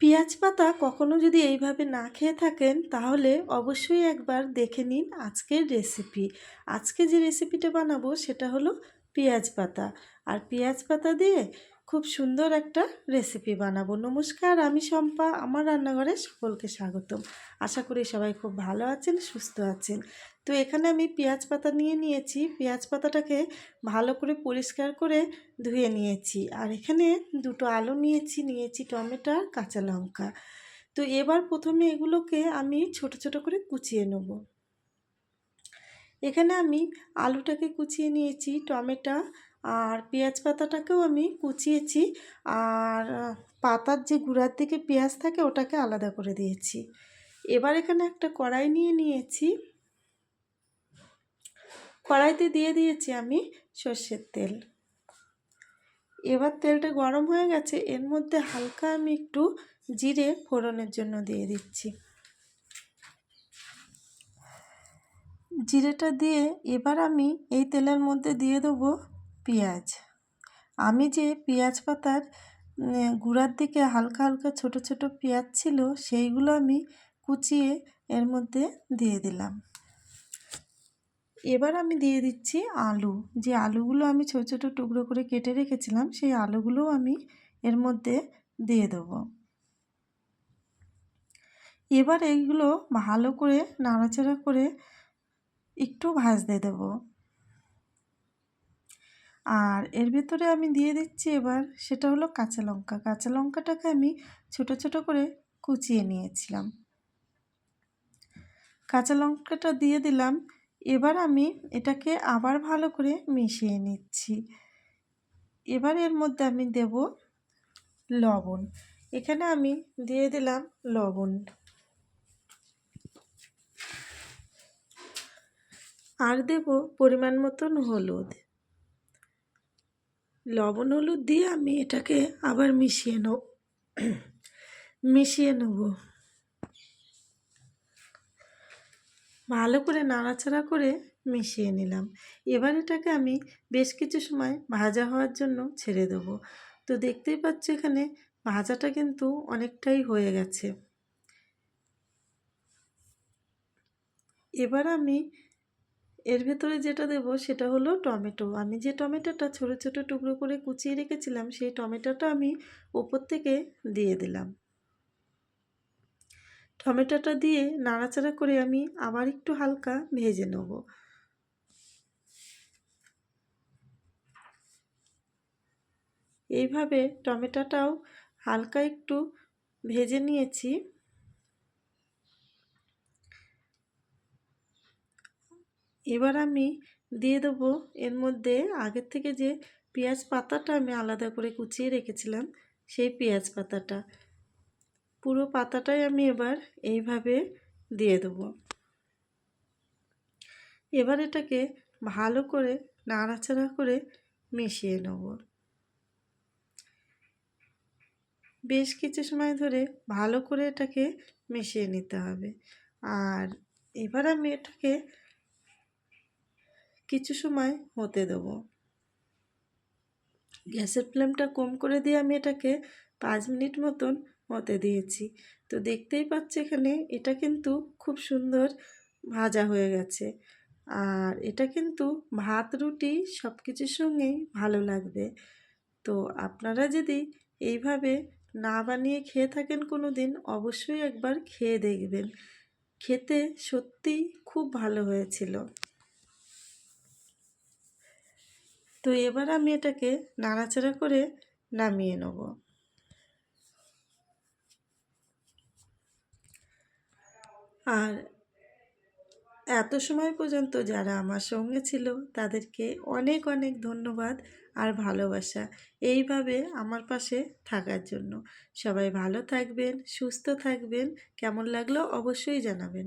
পেঁয়াজ পাতা কখনো যদি এইভাবে না খেয়ে থাকেন, তাহলে অবশ্যই একবার দেখে নিন আজকের রেসিপি। আজকে যে রেসিপিটা বানাবো, সেটা হলো পেঁয়াজ পাতা। আর পেঁয়াজ পাতা দিয়ে খুব সুন্দর একটা রেসিপি বানাবো। নমস্কার, আমি শম্পা। আমার রান্নাঘরে সকলকে স্বাগতম। আশা করি সবাই খুব ভালো আছেন, সুস্থ আছেন। তো এখানে আমি পেঁয়াজ পাতা নিয়ে নিয়েছি। পেঁয়াজ পাতাটাকে ভালো করে পরিষ্কার করে ধুয়ে নিয়েছি। আর এখানে দুটো আলু নিয়েছি নিয়েছি টমেটো আর কাঁচা লঙ্কা। তো এবার প্রথমে এগুলোকে আমি ছোট ছোট করে কুচিয়ে নেব। এখানে আমি আলুটাকে কুচিয়ে নিয়েছি, টমেটো আর পেঁয়াজ পাতাটাকেও আমি কুচিয়েছি আর পাতার যে গুঁড়ার দিকে পেঁয়াজ থাকে ওটাকে আলাদা করে দিয়েছি। এবার এখানে একটা কড়াই নিয়ে নিয়েছি। কড়াইতে দিয়ে দিয়েছি আমি সর্ষের তেল। এবার তেলটা গরম হয়ে গেছে, এর মধ্যে হালকা আমি একটু জিরে ফোড়নের জন্য দিয়ে দিচ্ছি। জিরেটা দিয়ে এবার আমি এই তেলের মধ্যে দিয়ে দেবো পেঁয়াজ। আমি যে পেঁয়াজ পাতার গুঁড়ার দিকে হালকা হালকা ছোট ছোট পেঁয়াজ ছিল, সেইগুলো আমি কুচিয়ে এর মধ্যে দিয়ে দিলাম। এবার আমি দিয়ে দিচ্ছি আলু। যে আলুগুলো আমি ছোটো ছোটো টুকরো করে কেটে রেখেছিলাম, সেই আলুগুলোও আমি এর মধ্যে দিয়ে দেবো। এবার এইগুলো ভালো করে নাড়াচাড়া করে একটু ভাজতে দেবো। আর এর ভেতরে আমি দিয়ে দিচ্ছি এবার সেটা হলো কাঁচা লঙ্কা। কাঁচা লঙ্কাটাকে আমি ছোট ছোট করে কুচিয়ে নিয়েছিলাম। কাঁচা লঙ্কাটা দিয়ে দিলাম। এবার আমি এটাকে আবার ভালো করে মিশিয়ে নিচ্ছি। এবার এর মধ্যে আমি দেব লবণ। এখানে আমি দিয়ে দিলাম লবণ। আর দেব পরিমাণ মতন হলুদ। লবণ, হলুদ দিয়ে আমি এটাকে আবার মিশিয়ে নেব। মিশিয়ে নেব। ভালো করে নাড়াচাড়া করে মিশিয়ে নিলাম। এবার এটাকে আমি বেশ কিছু সময় ভাজা হওয়ার জন্য ছেড়ে দেব। তো দেখতেই পাচ্ছ এখানে ভাজাটা কিন্তু অনেকটাই হয়ে গেছে। এবার আমি এর ভেতরে যেটা দেব সেটা হলো টমেটো। আমি যে টমেটোটা ছোটো ছোটো টুকরো করে কুচিয়ে রেখেছিলাম, সেই টমেটোটা আমি ওপর থেকে দিয়ে দিলাম। টমেটোটা দিয়ে নাড়াচাড়া করে আমি আবার একটু হালকা ভেজে নেব। এইভাবে টমেটোটাও হালকা একটু ভেজে নিয়েছি। এবার আমি দিয়ে দেবো এর মধ্যে আগের থেকে যে পেঁয়াজ পাতাটা আমি আলাদা করে কুচিয়ে রেখেছিলাম, সেই পেঁয়াজ পাতাটা। পুরো পাতাটাই আমি এবার এইভাবে দিয়ে দেবো। এবার এটাকে ভালো করে নাড়াচাড়া করে মিশিয়ে নেব। বেশ কিছু সময় ধরে ভালো করে এটাকে মিশিয়ে নিতে হবে। আর এবার আমি এটাকে কিছু সময় হতে দেবো। গ্যাসের ফ্লেমটা কম করে দিয়ে আমি এটাকে পাঁচ মিনিট মতন হতে দিয়েছি। তো দেখতেই পাচ্ছি এখানে এটা কিন্তু খুব সুন্দর ভাজা হয়ে গেছে। আর এটা কিন্তু ভাত, রুটি সব কিছুর সঙ্গেই ভালো লাগবে। তো আপনারা যদি এইভাবে না বানিয়ে খেয়ে থাকেন কোনো দিন অবশ্যই একবার খেয়ে দেখবেন। খেতে সত্যিই খুব ভালো হয়েছিল। তো এবার আমি এটাকে নাড়াচাড়া করে নামিয়ে নেব। আর এত সময় পর্যন্ত যারা আমার সঙ্গে ছিল, তাদেরকে অনেক অনেক ধন্যবাদ আর ভালোবাসা। এইভাবে আমার পাশে থাকার জন্য। সবাই ভালো থাকবেন, সুস্থ থাকবেন। কেমন লাগল অবশ্যই জানাবেন।